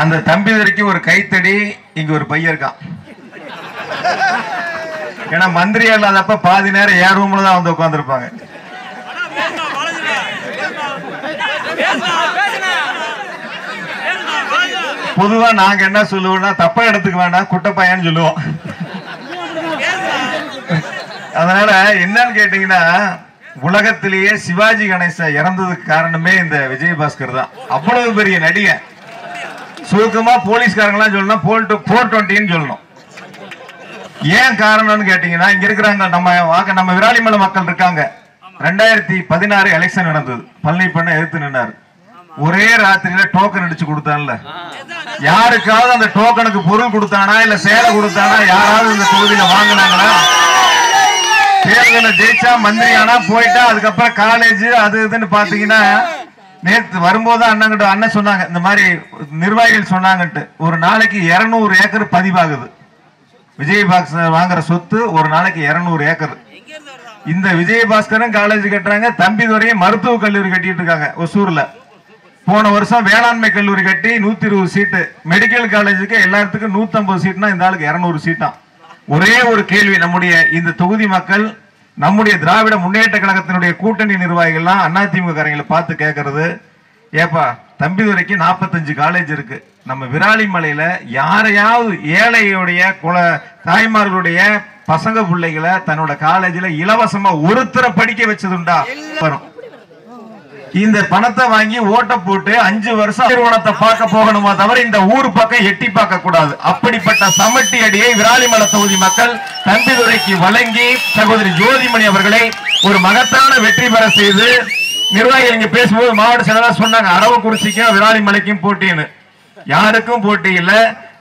அந்த தம்பி வரைக்கும் ஒரு கைத்தடி இங்க ஒரு பையன் இருக்கான். ஏன்னா மந்திரியா இல்லாதப்ப பாதி நேரம் ஏன் ரூம்ல தான் வந்து உட்காந்துருப்பாங்க பொதுவா நாங்க என்ன சொல்லுவோம்னா தப்பா எடுத்துக்க வேண்டாம் குட்டப்பையான்னு சொல்லுவோம். அதனால என்னன்னு கேட்டீங்கன்னா உலகத்திலேயே சிவாஜி கணேசன் இறந்ததுக்கு காரணமே இந்த விஜயபாஸ்கர் தான். அவ்வளவு பெரிய நடிகை. சுருக்கமா போலீஸ்காரங்களாம் சொல்லணும் போல் போர் டுவெண்ட்டின்னு சொல்லணும். ஏன் காரணம்னு கேட்டீங்கன்னா இங்க இருக்கிறாங்க நம்ம வாக்க நம்ம விராலிமலை மக்கள் இருக்காங்க. ரெண்டாயிரத்தி பதினாறு எலெக்ஷன் நடந்தது. பழனி பண்ண எதிர்த்து நின்னாரு. ஒரே ராத்திரியில டோக்கன் அடிச்சு கொடுத்தான்ல. யாருக்காவது அந்த டோக்கனுக்கு பொருள் கொடுத்தானா இல்ல சேலை கொடுத்தானா யாராவது இந்த தொகுதியில வாங்கினாங்களா? தேர்தல ஜெயிச்சா மந்திரி ஆனா போயிட்டா அதுக்கப்புறம் காலேஜ் அது இதுன்னு பாத்தீங்கன்னா நேற்று வரும்போது அண்ணங்கிட்ட அண்ணன் சொன்னாங்க இந்த மாதிரி நிர்வாகிகள் சொன்னாங்கன்ட்டு. ஒரு நாளைக்கு 200 ஏக்கர் பதிவாகுது. விஜயபாஸ்கர் வாங்குற சொத்து ஒரு நாளைக்கு 200 ஏக்கர். இந்த விஜயபாஸ்கரும் காலேஜ் கட்டுறாங்க தம்பிதுரையும் மருத்துவ கல்லூரி கட்டிட்டு இருக்காங்க ஒசூர்ல. போன வருஷம் வேளாண்மை கல்லூரி கட்டி நூத்தி இருபது சீட்டு. மெடிக்கல் காலேஜுக்கு எல்லாத்துக்கும் நூத்தி ஐம்பது சீட்னா இந்த ஆளுக்கு இருநூறு சீட்டாம். ஒரே ஒரு கேள்வி நம்முடைய இந்த தொகுதி மக்கள் நம்முடைய திராவிட முன்னேற்ற கழகத்தினுடைய கூட்டணி நிர்வாகிகள்லாம் அதிமுக காரங்களை பார்த்து கேட்கறது ஏப்பா தம்பிதுரைக்கு நாற்பத்தஞ்சு காலேஜ் இருக்கு. நம்ம விராலிமலையில யாரையாவது ஏழையுடைய குல தாய்மார்களுடைய பசங்க பிள்ளைகளை தன்னோட காலேஜ்ல இலவசமா ஒருத்தரை படிக்க வச்சதுண்டா. வரும் இந்த பணத்தை வாங்கி ஓட்ட போட்டு அஞ்சு வருஷம் நிறுவனத்தை பார்க்க போகணுமா தவிர இந்த ஊர் பக்கம் எட்டி பார்க்க கூடாது. அப்படிப்பட்ட சமட்டி அடியை விராலிமலை தொகுதி மக்கள் தம்பிதுரைக்கு வழங்கி சகோதரி ஜோதிமணி அவர்களை ஒரு மகத்தான வெற்றி பெற செய்து நிர்வாகிகள் இங்க பேசும்போது மாவட்ட செயலாளர் சொன்னாங்க அரவக்குறிச்சிக்கும் விராலிமலைக்கும் போட்டின்னு. யாருக்கும் போட்டி இல்ல.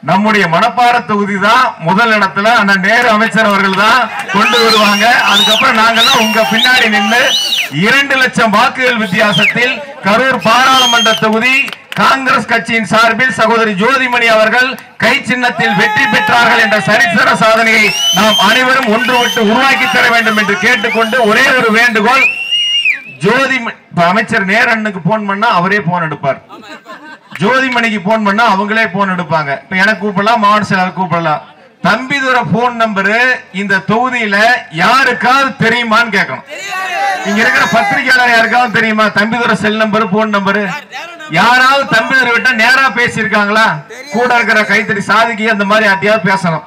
நம்முடைய மணப்பாற தொகுதி தான் முதல் இடத்துல அந்த நேரு அமைச்சர் அவர்கள் தான் கொண்டு வருவாங்க. அதுக்கப்புறம் நாங்கெல்லாம் உங்க பின்னாடி நின்று இரண்டு லட்சம் வாக்குகள் வித்தியாசத்தில் கரூர் பாராளுமன்ற தொகுதி காங்கிரஸ் கட்சியின் சார்பில் சகோதரி ஜோதிமணி அவர்கள் கை சின்னத்தில் வெற்றி பெற்றார்கள் என்ற சரித்திர சாதனையை நாம் அனைவரும் ஒன்று விட்டு உருவாக்கி தர வேண்டும் என்று கேட்டுக்கொண்டு ஒரே ஒரு வேண்டுகோள் ஜோதி அமைச்சர் நேரண்ணுக்கு போன் பண்ணா அவரே போன் எடுப்பார். ஜோதிமணிக்கு போன் பண்ணா அவங்களே போன் எடுப்பாங்க. இப்ப எனக்கு கூப்பிடலாம் மாவட்ட செயலாளர் கூப்பிடலாம். தம்பிதுர போன் நம்பரு இந்த தொகுதியில யாருக்காவது தெரியுமான்னு கேட்கணும். இங்க இருக்கிற பத்திரிகையாளர் யாருக்காவது தெரியுமா? Thambidurai cell number phone number யாராவது தம்பிதுரை விட்டா நேரா பேசியிருக்காங்களா? கூட இருக்கிற கைத்தறி சாதிக்கு அந்த மாதிரி யார்ட்டையாவது பேசணும்.